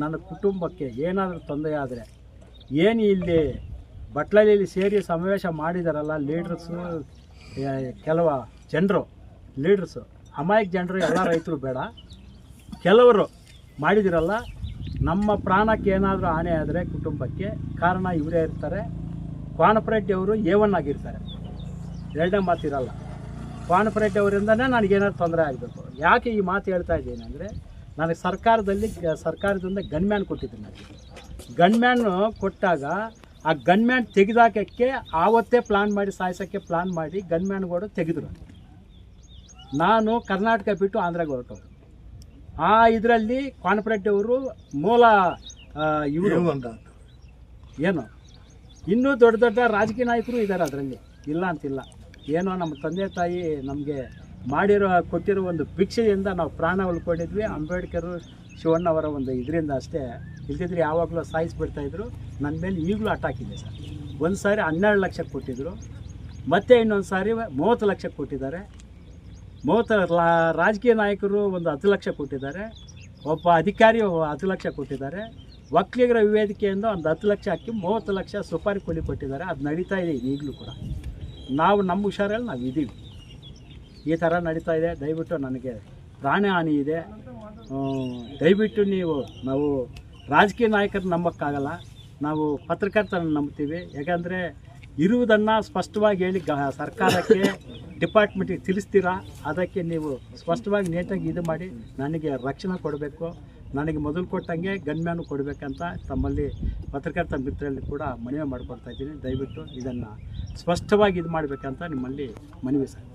ನನ್ನ ಕುಟುಂಬಕ್ಕೆ ಏನಾದರೂ ತೊಂದರೆ ಆದರೆ ಏನು ಇಲ್ಲಿ ಬಟ್ಲಲ್ಲಿ ಸೇರಿ ಸಮಾವೇಶ ಮಾಡಿದಾರಲ್ಲ ಲೀಡ್ರಸ್ಸು ಕೆಲವು ಜನರು ಲೀಡ್ರಸ್ಸು ಅಮಾಯಕ ಜನರು, ಎಲ್ಲ ರೈತರು ಬೇಡ. ಕೆಲವರು ಮಾಡಿದಿರಲ್ಲ, ನಮ್ಮ ಪ್ರಾಣಕ್ಕೆ ಏನಾದರೂ ಹಾನಿ ಆದರೆ ಕುಟುಂಬಕ್ಕೆ ಕಾರಣ ಇವರೇ ಇರ್ತಾರೆ. ಅವರು ಎ ಒನ್ ಆಗಿರ್ತಾರೆ. ಎರಡನೇ ಮಾತಿರಲ್ಲ. ಅವರಿಂದನೇ ನನಗೇನಾದ್ರು ತೊಂದರೆ ಆಗಬೇಕು. ಯಾಕೆ ಈ ಮಾತು ಹೇಳ್ತಾ ಇದ್ದೀನಿ ಅಂದರೆ ನನಗೆ ಸರ್ಕಾರದಲ್ಲಿ ಸರ್ಕಾರದಿಂದ ಗನ್ಮ್ಯಾನ್ ಕೊಟ್ಟಿದ್ದೀನಿ ನನಗೆ ಗನ್ಮ್ಯಾನ್ ಕೊಟ್ಟಾಗ ಆ ಗನ್ಮ್ಯಾನ್ ತೆಗೆದಾಕಕ್ಕೆ ಆವತ್ತೇ ಪ್ಲಾನ್ ಮಾಡಿ ಸಾಯಿಸೋಕ್ಕೆ ಪ್ಲಾನ್ ಮಾಡಿ ಗನ್ಮ್ಯಾನ್ಗಳು ತೆಗೆದ್ರು. ನಾನು ಕರ್ನಾಟಕ ಬಿಟ್ಟು ಆಂಧ್ರಗೆ ಹೊರಟು. ಆ ಇದರಲ್ಲಿ ಅವರು ಮೂಲ ಇವರು. ಏನು? ಇನ್ನೂ ದೊಡ್ಡ ದೊಡ್ಡ ರಾಜಕೀಯ ನಾಯಕರು ಇದ್ದಾರೆ ಅದರಲ್ಲಿ. ಇಲ್ಲ ಅಂತಿಲ್ಲ. ಏನೋ ನಮ್ಮ ತಂದೆ ತಾಯಿ ನಮಗೆ ಮಾಡಿರೋ, ಕೊಟ್ಟಿರೋ ಒಂದು ಭಿಕ್ಷೆಯಿಂದ ನಾವು ಪ್ರಾಣ ಉಳ್ಕೊಂಡಿದ್ವಿ. ಅಂಬೇಡ್ಕರ್ ಶಿವಣ್ಣವರ ಒಂದು ಇದರಿಂದ ಅಷ್ಟೇ. ಇಲ್ದಿದ್ರೆ ಯಾವಾಗಲೂ ಸಾಯಿಸ್ಬಿಡ್ತಾಯಿದ್ರು ನನ್ನ ಮೇಲೆ ಈಗಲೂ ಅಟ್ಯಾಕ್ ಇದೆ ಸರ್. ಒಂದು ಸಾರಿ ಹನ್ನೆರಡು ಲಕ್ಷ ಕೊಟ್ಟಿದ್ದರು ಮತ್ತೆ ಇನ್ನೊಂದು ಸಾರಿ ಮೂವತ್ತು ಲಕ್ಷ ಕೊಟ್ಟಿದ್ದಾರೆ. ಮೂವತ್ತು ರಾಜಕೀಯ ನಾಯಕರು ಒಂದು ಹತ್ತು ಲಕ್ಷ ಕೊಟ್ಟಿದ್ದಾರೆ. ಒಬ್ಬ ಅಧಿಕಾರಿ ಹತ್ತು ಲಕ್ಷ ಕೊಟ್ಟಿದ್ದಾರೆ. ಒಕ್ಕಲಿಗರ ವಿವೇದಿಕೆಯಿಂದ ಒಂದು ಹತ್ತು ಲಕ್ಷ ಹಾಕಿ ಮೂವತ್ತು ಲಕ್ಷ ಸುಪಾರಿ ಕೊಲಿ ಕೊಟ್ಟಿದ್ದಾರೆ. ಅದು ನಡೀತಾ ಇದೆ ಈಗಲೂ ಕೂಡ. ನಾವು ನಮ್ಮ ಹುಷಾರಲ್ಲಿ ನಾವು ಇದ್ದೀವಿ ಈ ಥರ ನಡೀತಾ ಇದೆ. ದಯವಿಟ್ಟು ನನಗೆ ಪ್ರಾಣ ಹಾನಿ ಇದೆ. ದಯವಿಟ್ಟು ನೀವು, ನಾವು ರಾಜಕೀಯ ನಾಯಕರು ನಂಬೋಕ್ಕಾಗಲ್ಲ. ನಾವು ಪತ್ರಕರ್ತರನ್ನು ನಂಬ್ತೀವಿ. ಯಾಕಂದರೆ ಇರುವುದನ್ನು ಸ್ಪಷ್ಟವಾಗಿ ಹೇಳಿ ಗ, ಸರ್ಕಾರಕ್ಕೆ, ಡಿಪಾರ್ಟ್ಮೆಂಟಿಗೆ ತಿಳಿಸ್ತೀರಾ? ಅದಕ್ಕೆ ನೀವು ಸ್ಪಷ್ಟವಾಗಿ ನೀಟಾಗಿ ಇದು ಮಾಡಿ ನನಗೆ ರಕ್ಷಣೆ ಕೊಡಬೇಕು. ನನಗೆ ಮೊದಲು ಕೊಟ್ಟಂಗೆ ಗನ್ಮ್ಯಾನು ಕೊಡಬೇಕಂತ ತಮ್ಮಲ್ಲಿ ಪತ್ರಕರ್ತ ಮಿತ್ರರಲ್ಲಿ ಕೂಡ ಮನವಿ ಮಾಡಿಕೊಡ್ತಾ ಇದ್ದೀನಿ. ದಯವಿಟ್ಟು ಇದನ್ನು ಸ್ಪಷ್ಟವಾಗಿ ಇದು ಮಾಡಬೇಕಂತ ನಿಮ್ಮಲ್ಲಿ ಮನವಿ ಸರ್